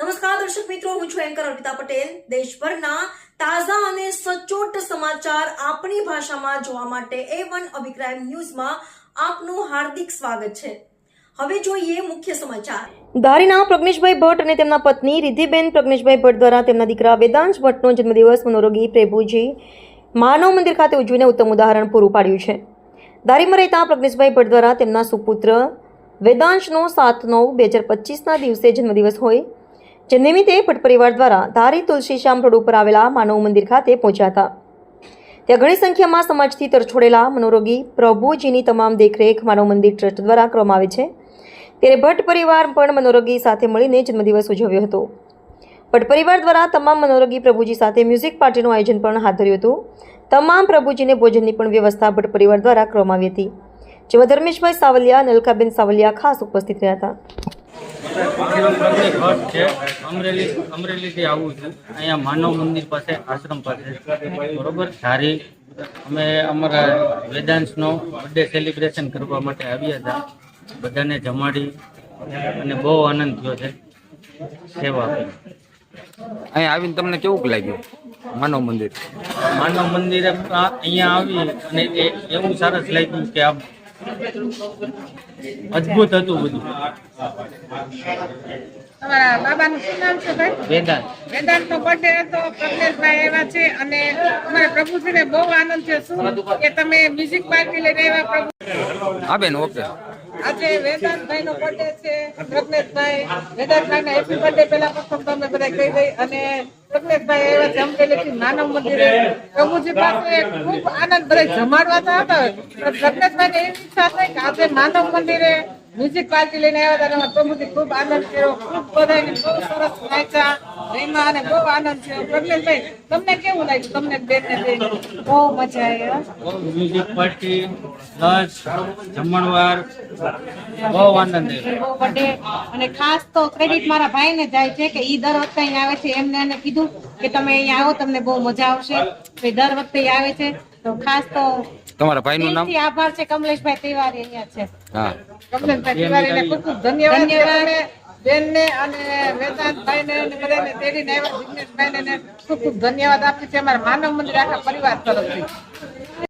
નમસ્કાર, દર્શક મિત્રો, હું છું એન્કર અર્પિતા પટેલ. દેશભરના તાજા અને સચોટ સમાચાર આપણી ભાષામાં જોવા માટે એ વન અભિપ્રાય ન્યૂઝમાં આપનું હાર્દિક સ્વાગત છે. હવે જોઈએ મુખ્ય સમાચાર. ધારીના પ્રજ્ઞેશભાઈ ભટ્ટ અને તેમના પત્ની રિદ્ધિબેન પ્રજ્ઞેશભાઈ ભટ્ટ દ્વારા તેમના દીકરા વેદાંશ ભટ્ટનો જન્મદિવસ મનોરોગી પ્રેભુજી માનવ મંદિર ખાતે ઉજવીને ઉત્તમ ઉદાહરણ પૂરું પાડ્યું છે. દારીમાં રહેતા પ્રજ્ઞેશભાઈ ભટ્ટ દ્વારા તેમના સુપુત્ર વેદાંશનો સાત નવ બે હજાર પચીસના દિવસે જન્મદિવસ હોય જે નિમિત્તે ભટ્ટ પરિવાર દ્વારા ધારી તુલસીશ્યામ રોડ ઉપર આવેલા માનવ મંદિર ખાતે પહોંચ્યા હતા. ત્યાં ઘણી સંખ્યામાં સમાજથી તરછોડેલા મનોરોગી, પ્રભુજીની તમામ દેખરેખ માનવ મંદિર ટ્રસ્ટ દ્વારા કરવામાં આવે છે. ત્યારે ભટ્ટ પરિવાર પણ મનોરોગી સાથે મળીને જન્મદિવસ ઉજવ્યો હતો. ભટ્ટ પરિવાર દ્વારા તમામ મનોરોગી પ્રભુજી સાથે મ્યુઝિક પાર્ટીનું આયોજન પણ હાથ ધર્યું હતું. તમામ પ્રભુજીને ભોજનની પણ વ્યવસ્થા ભટ્ટ પરિવાર દ્વારા કરવામાં આવી હતી. જેમાં ધર્મેશભાઈ સાવલિયા, નલકાબેન સાવલિયા ખાસ ઉપસ્થિત રહ્યા હતા. મારું નામ પ્રજ્ઞેશ ભટ્ટ છે. અમરેલી અમરેલીથી આવું છું. અહીંયા માનવ મંદિર પાસે આશ્રમ પાસે. બરોબર? ધારી અમે અમારા વેદાંશનો બર્થડે સેલિબ્રેશન કરવા માટે આવ્યા હતા. બધાને જમાડી અને બહુ આનંદ થયો છે. સેવા અહીંયા આવીને તમને કેવું લાગ્યું માનવ મંદિર? માનવ મંદિરે અહીંયા આવી અને એવું સરસ લાગ્યું કે આ અદ્ભુત હતું બધું. તમારા બાબાનું શું નામ છે ભાઈ? વેદાંત. વેદાંત નો બર્થડે હતો પ્રજ્ઞેશભાઈ આવ્યા છે અને પ્રભુજી પ્રભુજીને બહુ આનંદ છે. શું કે તમે મ્યુઝિક પાર્ટી લઈને આવ્યા પ્રભુ? હા બેન ઓકે. આજે વેદાંતભાઈ નો બર્થડે છે પ્રજ્ઞેશભાઈ વેદાંતભાઈ ને હેપી બર્થડે પેલા પ્રથમ તમે બધા કહી દઈ અને પ્રજ્ઞેશભાઈ આવ્યા છે અમરેલીથી મંદિરે પ્રભુજી પાસે ખૂબ આનંદ બધા જમાડવા હતા. પ્રજ્ઞેશભાઈ એવી ઈચ્છા થઈ કે આજે માનવ મંદિરે મ્યુઝિક પાર્ટી લઈને આવ્યા હતા અમારા ખૂબ આનંદ કર્યો. ખૂબ બધાને બહુ સરસ નાચ્યા રીમા અને બહુ આનંદ થયો. પ્રજ્ઞેશભાઈ તમને કેવું લાગ્યું? તમને બેન ને બેન બહુ મજા આવી મ્યુઝિક પાર્ટી પ્લસ જમણવાર. બહુ આનંદ આવ્યો અને ખાસ તો ક્રેડિટ મારા ભાઈને જાય છે કે ઈ દર વખતે અહીં આવે છે. એમને એને કીધું કે તમે અહીંયા આવો તમને બહુ મજા આવશે. દર વખતે આવે છે. તો ખાસ તો તમારા ભાઈનું નામ? આભાર છે કમલેશભાઈ તિવારી અહીંયા છે. હા. કમલેશભાઈ તિવારીને ખૂબ ખૂબ ધન્યવાદ. ધન્યવાદ. બેન ને અને વેદાંતભાઈને અને બધાને તેડીને આવ્યા જિગ્નેશભાઈ ને ખૂબ ખૂબ ધન્યવાદ આપીએ છીએ અમારા માનવ મંદિર આખા પરિવાર તરફથી.